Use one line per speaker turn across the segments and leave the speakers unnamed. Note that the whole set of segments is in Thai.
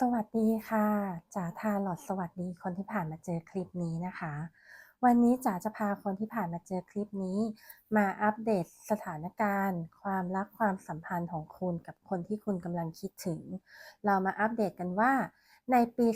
สวัสดีค่ะจ๋าทาหลอดสวัสดีคนที่ผ่านมาเจอคลิปนี้นะคะ วันนี้จ๋าจะพาคนที่ผ่านมาเจอคลิปนี้ มาอัปเดตสถานการณ์ ความรักความสัมพันธ์ของคุณกับคนที่คุณกำลังคิดถึง เรามาอัปเดตกันว่า ในปี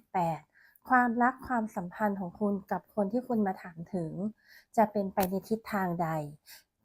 2568 ความรักความสัมพันธ์ของคุณกับคนที่คุณมาถามถึง จะเป็นไปในทิศทางใด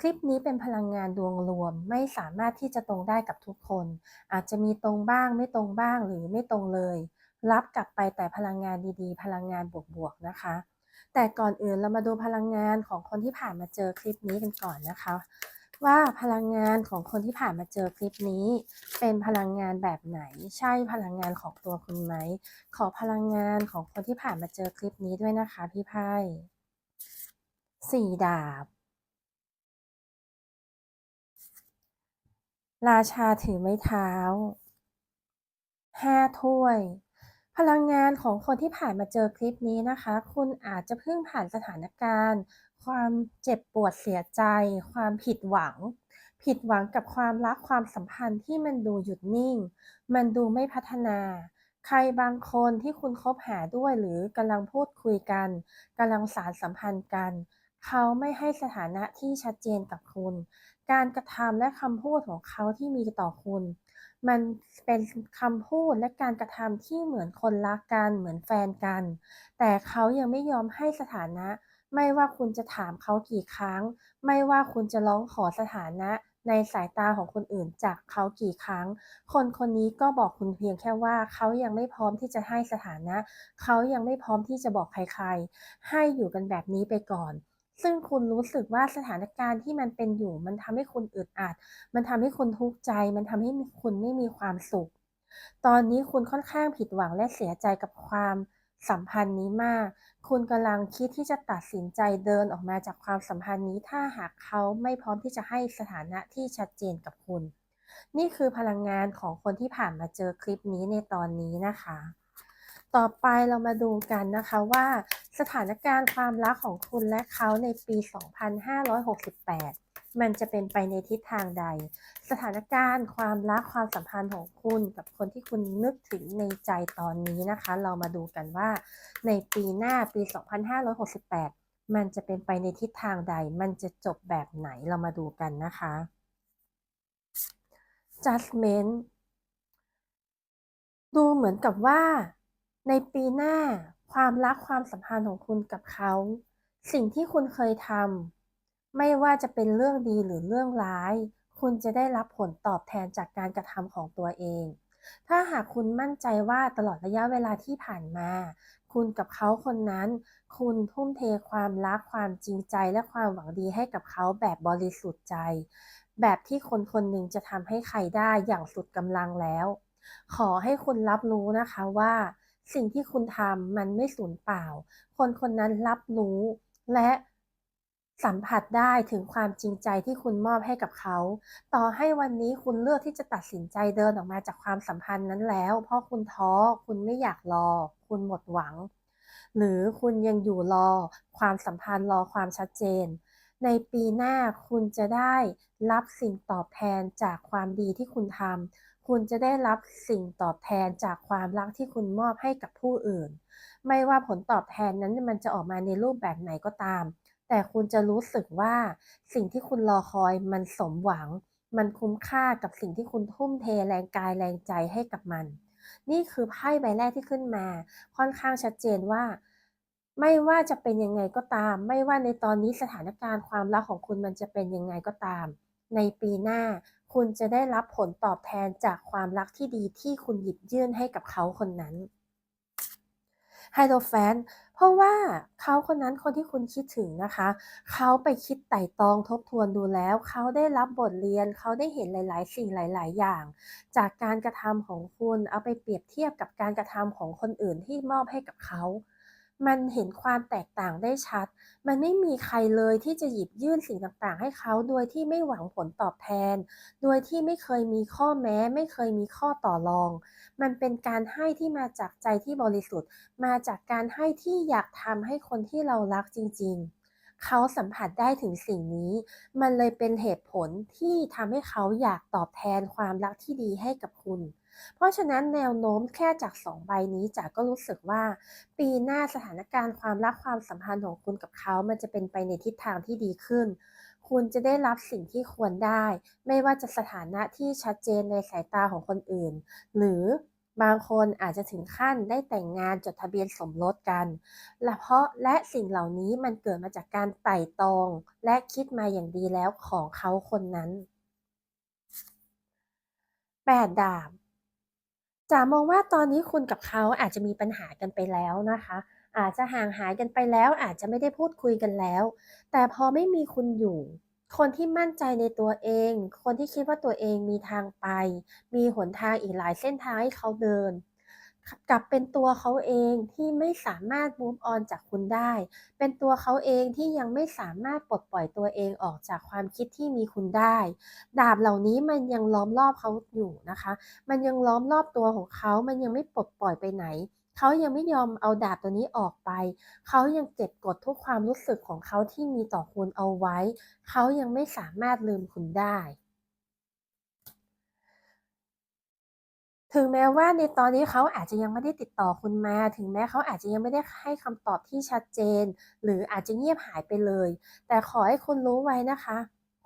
คลิปนี้เป็นพลังงานดวงรวมไม่สามารถที่จะตรงได้กับทุกคน อาจจะมีตรงบ้างไม่ตรงบ้างหรือไม่ตรงเลย รับกลับไปแต่พลังงานดีๆ พลังงานบวกๆนะคะ แต่ก่อนอื่นเรามาดูพลังงานของคนที่ผ่านมาเจอคลิปนี้กันก่อนนะคะ ว่าพลังงานของคนที่ผ่านมาเจอคลิปนี้ เป็นพลังงานแบบไหน ใช่พลังงานของตัวคุณไหม ขอพลังงานของคนที่ผ่านมาเจอคลิปนี้ด้วยนะคะพี่ไพ่สี่ดาบ ราชาถือไม้เท้าห้าถ้วย พลังงานของคนที่ผ่านมาเจอคลิปนี้นะคะ คุณอาจจะเพิ่งผ่านสถานการณ์ ความเจ็บปวดเสียใจ ความผิดหวัง ผิดหวังกับความรักความสัมพันธ์ที่มันดูหยุดนิ่ง มันดูไม่พัฒนา ใครบางคนที่คุณคบหาด้วยหรือกำลังพูดคุยกันกำลังสารสัมพันธ์กัน เขาไม่ให้สถานะที่ชัดเจนกับคุณ การกระทำและคำพูดของเขาที่มีต่อคุณ มันเป็นคำพูดและการกระทำที่เหมือนคนรักกันเหมือนแฟนกัน แต่เขายังไม่ยอมให้สถานะ ไม่ว่าคุณจะถามเขากี่ครั้ง ไม่ว่าคุณจะร้องขอสถานะในสายตาของคนอื่นจากเขากี่ครั้ง คนคนนี้ก็บอกคุณเพียงแค่ว่า เขายังไม่พร้อมที่จะให้สถานะ เขายังไม่พร้อมที่จะบอกใครๆ ให้อยู่กันแบบนี้ไปก่อน ซึ่งคุณรู้สึกว่าสถานการณ์ที่มันเป็นอยู่ มันทำให้คุณอึดอัด มันทำให้คุณทุกข์ใจ มันทำให้คุณไม่มีความสุข ตอนนี้คุณค่อนข้างผิดหวังและเสียใจกับความสัมพันธ์นี้มาก คุณกำลังคิดที่จะตัดสินใจเดินออกมาจากความสัมพันธ์นี้ถ้าหากเขาไม่พร้อมที่จะให้สถานะที่ชัดเจนกับคุณ นี่คือพลังงานของคนที่ผ่านมาเจอคลิปนี้ในตอนนี้นะคะ ต่อไปเรามาดูกันนะคะว่าสถานการณ์ความรักของคุณและเขาในปี 2568 มันจะเป็นไปในทิศทางใด สถานการณ์ความรักความสัมพันธ์ของคุณกับคนที่คุณนึกถึงในใจตอนนี้นะคะ เรามาดูกันว่า ในปีหน้าปี 2568 มันจะเป็นไปในทิศทางใด มันจะจบแบบไหนเรามาดูกันนะคะ judgment ดูเหมือนกับว่า ในปีหน้า ความรักความสัมพันธ์ของคุณกับเขา สิ่งที่คุณเคยทำไม่ว่าจะเป็นเรื่องดีหรือเรื่องร้าย คุณจะได้รับผลตอบแทนจากการกระทำของตัวเอง ถ้าหากคุณมั่นใจว่าตลอดระยะเวลาที่ผ่านมา คุณกับเขาคนนั้น คุณทุ่มเทความรักความจริงใจและความหวังดีให้กับเขาแบบบริสุทธิ์ใจ แบบที่คนคนหนึ่งจะทำให้ใครได้อย่างสุดกำลังแล้ว ขอให้คุณรับรู้นะคะว่า สิ่งที่คุณทำมันไม่สูญเปล่า คนคนนั้นรับรู้และสัมผัสได้ถึงความจริงใจที่คุณมอบให้กับเขา ต่อให้วันนี้คุณเลือกที่จะตัดสินใจเดินออกมาจากความสัมพันธ์นั้นแล้ว เพราะคุณท้อ คุณไม่อยากรอ คุณหมดหวัง หรือคุณยังอยู่รอ ความสัมพันธ์รอความชัดเจน ในปีหน้าคุณจะได้รับสิ่งตอบแทนจากความดีที่คุณทำ คุณจะได้รับสิ่งตอบแทนจากความรักที่คุณมอบให้กับผู้อื่น ไม่ว่าผลตอบแทนนั้นมันจะออกมาในรูปแบบไหนก็ตาม แต่คุณจะรู้สึกว่าสิ่งที่คุณรอคอยมันสมหวัง มันคุ้มค่ากับสิ่งที่คุณทุ่มเทแรงกายแรงใจให้กับมัน นี่คือไพ่ใบแรกที่ขึ้นมา ค่อนข้างชัดเจนว่า ไม่ว่าจะเป็นยังไงก็ตาม ไม่ว่าในตอนนี้สถานการณ์ความรักของคุณมันจะเป็นยังไงก็ตาม ในปีหน้า คุณจะได้รับผลตอบแทนจากความรักที่ดีที่คุณหยิบยื่นให้กับเขาคนนั้นไฮโดรแฟน เพราะว่าเขาคนนั้นคนที่คุณคิดถึงนะคะ เขาไปคิดไต่ตองทบทวนดูแล้ว เขาได้รับบทเรียน เขาได้เห็นหลาย ๆ สิ่งหลาย ๆ อย่าง จากการกระทำของคุณ เอาไปเปรียบเทียบกับการกระทำของคนอื่นที่มอบให้กับเขา มันเห็นความแตกต่างได้ชัด มันไม่มีใครเลยที่จะหยิบยื่นสิ่งต่างๆ ให้เขาโดยที่ไม่หวังผลตอบแทน โดยที่ไม่เคยมีข้อแม้ ไม่เคยมีข้อต่อรอง มันเป็นการให้ที่มาจากใจที่บริสุทธิ์ มาจากการให้ที่อยากทำให้คนที่เรารักจริง ๆเขาสัมผัสได้ถึงสิ่งนี้ มันเลยเป็นเหตุผลที่ทำให้เขาอยากตอบแทนความรักที่ดีให้กับคุณ เพราะฉะนั้นแนวโน้มแค่จากสองใบนี้จ๋าก็รู้สึกว่า ปีหน้าสถานการณ์ความรักความสัมพันธ์ของคุณกับเขา มันจะเป็นไปในทิศทางที่ดีขึ้น คุณจะได้รับสิ่งที่ควรได้ ไม่ว่าจะสถานะที่ชัดเจนในสายตาของคนอื่น หรือบางคนอาจจะถึงขั้นได้แต่งงานจดทะเบียนสมรสกันและเพราะและสิ่งเหล่านี้มันเกิดมาจากการไต่ตอง และคิดมาอย่างดีแล้วของเขาคนนั้นแปดดาบ จะมองว่าตอนนี้คุณกับเขาอาจจะมีปัญหากันไปแล้วนะคะ อาจจะห่างหายกันไปแล้ว อาจจะไม่ได้พูดคุยกันแล้ว แต่พอไม่มีคุณอยู่ คนที่มั่นใจในตัวเอง คนที่คิดว่าตัวเองมีทางไป มีหนทางอีกหลายเส้นทางให้เขาเดิน กลับเป็นตัวเขาเองที่ไม่สามารถ move on จากคุณได้ เป็นตัวเขาเองที่ยังไม่สามารถปลดปล่อยตัวเองออกจากความคิดที่มีคุณได้ ดาบเหล่านี้มันยังล้อมรอบเขาอยู่นะคะ มันยังล้อมรอบตัวของเขา มันยังไม่ปลดปล่อยไปไหน เขายังไม่ยอมเอาดาบตัวนี้ออกไป เขายังเก็บกดทุกความรู้สึกของเขาที่มีต่อคุณเอาไว้ เขายังไม่สามารถลืมคุณได้ ถึงแม้ว่าในตอนนี้เขาอาจจะยังไม่ได้ติดต่อคุณมา ถึงแม้เขาอาจจะยังไม่ได้ให้คำตอบที่ชัดเจน หรืออาจจะเงียบหายไปเลย แต่ขอให้คุณรู้ไว้นะคะ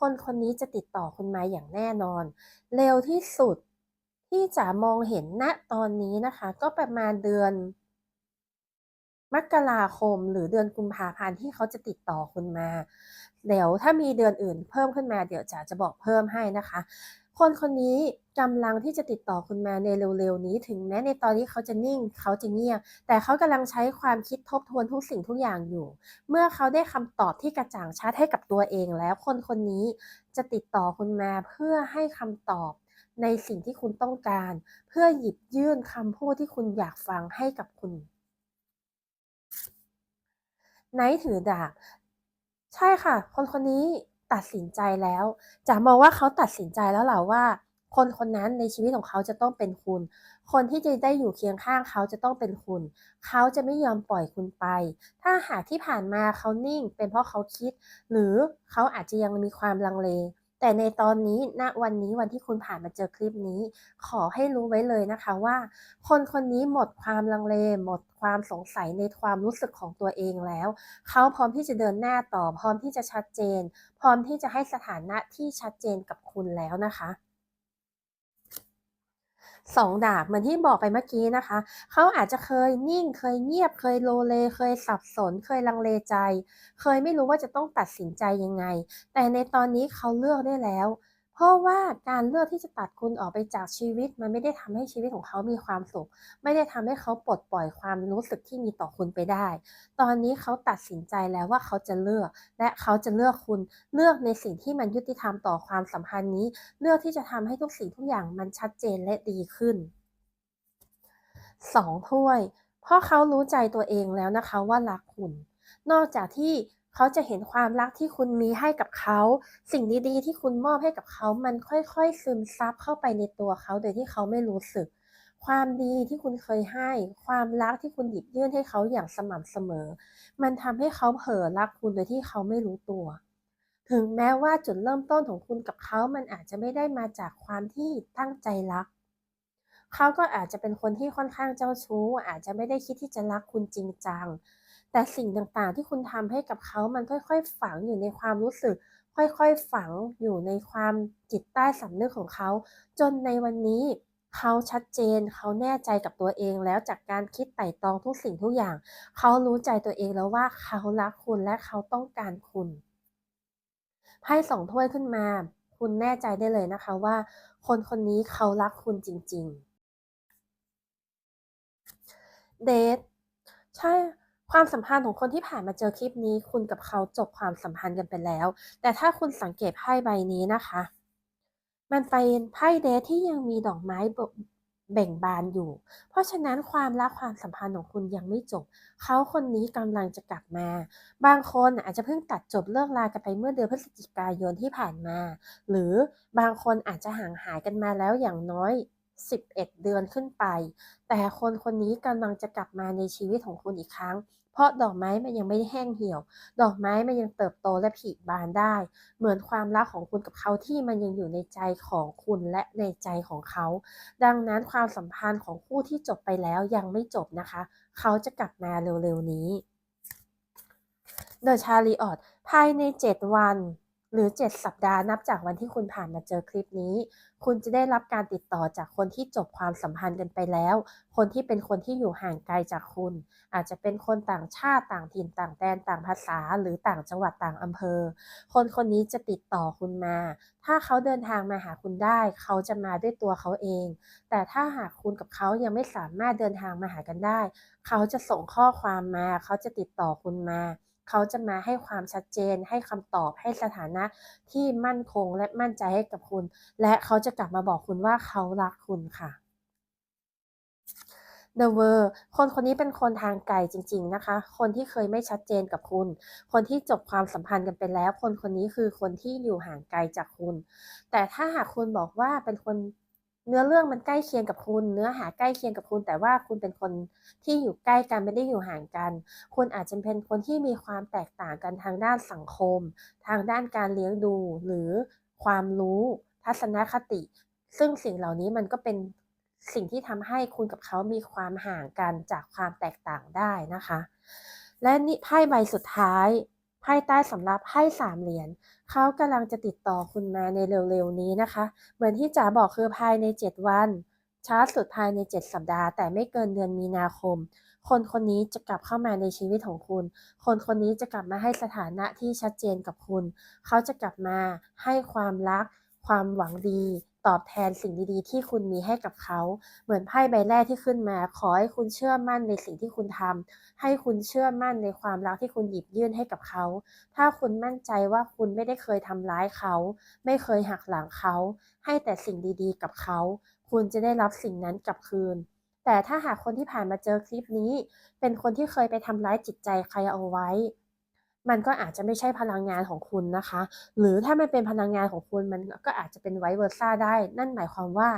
คนคนนี้จะติดต่อคุณมาอย่างแน่นอน เร็วที่สุดที่จะมองเห็นณตอนนี้นะคะ ก็ประมาณเดือน มกราคมหรือเดือนกุมภาพันธ์ที่เขาจะติดต่อคุณมา เดี๋ยวถ้ามีเดือนอื่นเพิ่มขึ้นมาเดี๋ยวจ๋าจะบอกเพิ่มให้นะคะ คนคนนี้กำลังที่จะติดต่อคุณมาในเร็วๆนี้ ถึงแม้ในตอนนี้เขาจะนิ่ง เขาจะเงียบ แต่เขากำลังใช้ความคิดทบทวนทุกสิ่งทุกอย่างอยู่ เมื่อเขาได้คำตอบที่กระจ่างชัดให้กับตัวเองแล้ว คนคนนี้จะติดต่อคุณมาเพื่อให้คำตอบในสิ่งที่คุณต้องการ เพื่อหยิบยื่นคำพูดที่คุณอยากฟังให้กับคุณไนท์ถือดาบใช่ค่ะ คนคนนี้ ตัดสินใจแล้วจ๋ามองว่าเขาตัดสินใจแล้วเหละว่า คนคนนั้นในชีวิตของเขาจะต้องเป็นคุณ คนที่จะได้อยู่เคียงข้างเขาจะต้องเป็นคุณ เขาจะไม่ยอมปล่อยคุณไป ถ้าหากที่ผ่านมาเขานิ่ง เป็นเพราะเขาคิด หรือเขาอาจจะยังมีความลังเล แต่ในตอนนี้ณวันนี้วันที่คุณผ่านมาเจอคลิปนี้ ขอให้รู้ไว้เลยนะคะว่า คนคนนี้หมดความลังเล หมดความสงสัยในความรู้สึกของตัวเองแล้ว เขาพร้อมที่จะเดินหน้าต่อ พร้อมที่จะชัดเจน พร้อมที่จะให้สถานะที่ชัดเจนกับคุณแล้วนะคะ สองดาบเหมือนที่บอกไปเมื่อกี้นะคะ เขาอาจจะเคยนิ่งเคยเงียบเคยโลเล เคยสับสน เคยลังเลใจ เคยไม่รู้ว่าจะต้องตัดสินใจยังไง แต่ในตอนนี้เขาเลือกได้แล้ว เพราะว่าการเลือกที่จะตัดคุณออกไปจากชีวิต มันไม่ได้ทำให้ชีวิตของเขามีความสุข ไม่ได้ทำให้เขาปลดปล่อยความรู้สึกที่มีต่อคุณไปได้ ตอนนี้เขาตัดสินใจแล้วว่าเขาจะเลือก และเขาจะเลือกคุณเลือกในสิ่งที่มันยุติธรรมต่อความสัมพันธ์นี้ เลือกที่จะทำให้ทุกสิ่งทุกอย่างมันชัดเจนและดีขึ้นสองถ้วย เพราะเขารู้ใจตัวเองแล้วนะคะว่ารักคุณ นอกจากที่ เขาจะเห็นความรักที่คุณมีให้กับเขา สิ่งดีๆ ที่คุณมอบให้กับเขา มันค่อยๆ ซึมซับเข้าไปในตัวเขาโดยที่เขาไม่รู้สึก ความดีที่คุณเคยให้ ความรักที่คุณหยิบยื่นให้เขาอย่างสม่ำเสมอ มันทำให้เขาเผลอรักคุณโดยที่เขาไม่รู้ตัว ถึงแม้ว่าจุดเริ่มต้นของคุณกับเขา มันอาจจะไม่ได้มาจากความที่ตั้งใจรักเขาก็อาจจะเป็นคนที่ค่อนข้างเจ้าชู้ อาจจะไม่ได้คิดที่จะรักคุณจริงจัง แต่สิ่งต่างๆที่คุณทำให้กับเขามันค่อย ๆ ฝังอยู่ในความรู้สึก ค่อยๆ ฝังอยู่ในความจิตใต้สำนึกของเขา จนในวันนี้เขาชัดเจน เขาแน่ใจกับตัวเองแล้วจากการคิดไต่ตรองทุกสิ่งทุกอย่าง เขารู้ใจตัวเองแล้วว่าเขารักคุณและเขาต้องการคุณไพ่สองถ้วยขึ้นมา คุณแน่ใจได้เลยนะคะว่า คนคนนี้เขารักคุณจริง ๆ เดทใช่ ความสัมพันธ์ของคนที่ผ่านมาเจอคลิปนี้ คุณกับเขาจบความสัมพันธ์กันไปแล้ว แต่ถ้าคุณสังเกตไพ่ใบนี้นะคะ มันเป็นไพ่เดทที่ยังมีดอกไม้เบ่งบานอยู่ เพราะฉะนั้นความรักความสัมพันธ์ของคุณยังไม่จบ เขาคนนี้กำลังจะกลับมา บางคนอาจจะเพิ่งตัดจบเลิกลากันไปเมื่อเดือนพฤศจิกายนที่ผ่านมา หรือบางคนอาจจะห่างหายกันมาแล้วอย่างน้อย 11 เดือนขึ้นไป แต่คนคนนี้กำลังจะกลับมาในชีวิตของคุณอีกครั้ง เพราะดอกไม้มันยังไม่ได้แห้งเหี่ยว ดอกไม้มันยังเติบโตและผลิบานได้ เหมือนความรักของคุณกับเขาที่มันยังอยู่ในใจของคุณและในใจของเขา ดังนั้นความสัมพันธ์ของคู่ที่จบไปแล้วยังไม่จบนะคะ เขาจะกลับมาเร็วๆนี้ The Chariot ภายใน 7 วัน หรือ 7 สัปดาห์นับจากวันที่คุณผ่านมาเจอคลิปนี้ คุณจะได้รับการติดต่อจากคนที่จบความสัมพันธ์กันไปแล้ว คนที่เป็นคนที่อยู่ห่างไกลจากคุณ อาจจะเป็นคนต่างชาติต่างถิ่นต่างแดนต่างภาษา หรือต่างจังหวัดต่างอำเภอ คนคนนี้จะติดต่อคุณมา ถ้าเขาเดินทางมาหาคุณได้ เขาจะมาด้วยตัวเขาเอง แต่ถ้าหากคุณกับเขายังไม่สามารถเดินทางมาหากันได้ เขาจะส่งข้อความมา เขาจะติดต่อคุณมา เขาจะมาให้ความชัดเจน ให้คำตอบให้สถานะที่มั่นคงและมั่นใจให้กับคุณ และเขาจะกลับมาบอกคุณว่าเขารักคุณค่ะ The World คนคนนี้เป็นคนทางไกลจริง ๆนะคะ คนที่เคยไม่ชัดเจนกับคุณ คนที่จบความสัมพันธ์กันไปแล้ว คนคนนี้คือคนที่อยู่ห่างไกลจากคุณ แต่ถ้าหากคุณบอกว่าเป็นคน เนื้อเรื่องมันใกล้เคียงกับคุณ เนื้อหาใกล้เคียงกับคุณ แต่ว่าคุณเป็นคนที่อยู่ใกล้กันไม่ได้อยู่ห่างกัน คุณอาจจะเป็นคนที่มีความแตกต่างกันทางด้านสังคม ทางด้านการเลี้ยงดู หรือความรู้ ทัศนคติ ซึ่งสิ่งเหล่านี้มันก็เป็นสิ่งที่ทำให้คุณกับเขามีความห่างกันจากความแตกต่างได้นะคะ และนี่ไพ่ใบสุดท้าย ภายใต้สำรับให้สามเหรียญเขากำลังจะติดต่อคุณมาในเร็วๆนี้นะคะ เหมือนที่จ๋าบอกคือภายใน 7 วัน ช้าสุดภายใน 7 สัปดาห์ แต่ไม่เกินเดือนมีนาคม คนคนนี้จะกลับเข้ามาในชีวิตของคุณ คนคนนี้จะกลับมาให้สถานะที่ชัดเจนกับคุณ เขาจะกลับมาให้ความรัก ความหวังดี ตอบแทนสิ่งดีๆ ที่คุณมีให้กับเขา เหมือนไพ่ใบแรกที่ขึ้นมา ขอให้คุณเชื่อมั่นในสิ่งที่คุณทำให้คุณเชื่อมั่นในความรักที่คุณหยิบยื่นให้กับเขา ถ้าคุณมั่นใจว่าคุณไม่ได้เคยทำร้ายเขา ไม่เคยหักหลังเขา ให้แต่สิ่งดีๆ กับเขา คุณจะได้รับสิ่งนั้นกลับคืนแต่ถ้าหากคนที่ผ่านมาเจอคลิปนี้ เป็นคนที่เคยไปทำร้ายจิตใจใครเอาไว้ มันก็อาจจะไม่ใช่พลังงานของคุณนะคะ หรือถ้ามันเป็นพลังงานของคุณมันก็อาจจะเป็นไวเวอร์ซ่าได้ นั่นหมายความว่า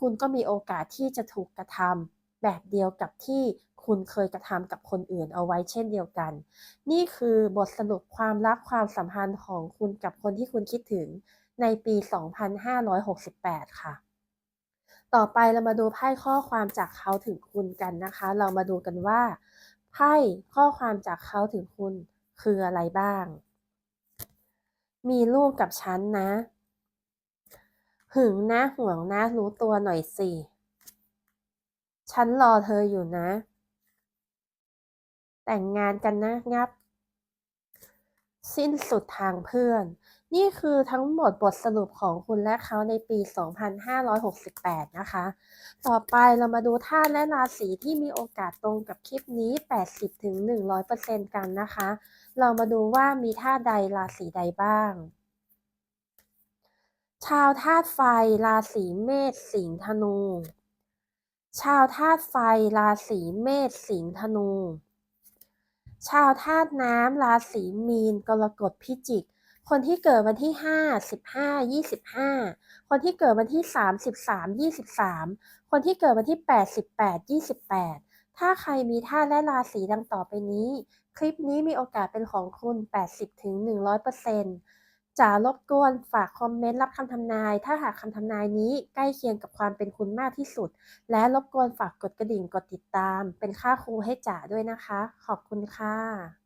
คุณก็มีโอกาสที่จะถูกกระทำแบบเดียวกับที่คุณเคยกระทำกับคนอื่นเอาไว้เช่นเดียวกัน นี่คือบทสรุปความรักความสัมพันธ์ของคุณกับคนที่คุณคิดถึงในปี 2568 ค่ะ ต่อไปเรามาดูไพ่ข้อความจากเขาถึงคุณกันนะคะ เรามาดูกันว่าไพ่ข้อความจากเขาถึงคุณ คืออะไรบ้าง มีลูกกับฉันนะ หึงนะห่วงนะรู้ตัวหน่อยสิ ฉันรอเธออยู่นะ แต่งงานกันนะงับ สิ้นสุดทางเพื่อน นี่คือทั้งหมดบทสรุปของคุณและเขาในปี 2568 นะคะ ต่อไปเรามาดูธาตุและราศีที่มีโอกาสตรงกับคลิปนี้ 80-100%กันนะคะ เรามาดูว่ามีธาตุใดราศีใดบ้าง ชาวธาตุไฟ ราศีเมษสิงห์ธนู ชาวธาตุไฟ ราศีเมษสิงห์ธนู ชาวธาตุน้ำราศีมีน กรกฎพิจิก คนที่เกิดวันที่ 5 15 25 คนที่เกิดวันที่33 23 คนที่เกิดวันที่ 8 18 28 ถ้าใครมีธาตุและราศีดังต่อไปนี้ คลิปนี้มีโอกาสเป็นของคุณ 80-100%จะรบกวนฝากคอมเมนต์รับคำทำนาย ถ้าหากคำทำนายนี้ใกล้เคียงกับความเป็นคุณมากที่สุด และรบกวนฝากกดกระดิ่งกดติดตาม เป็นค่าครูให้จ๋าด้วยนะคะ ขอบคุณค่ะ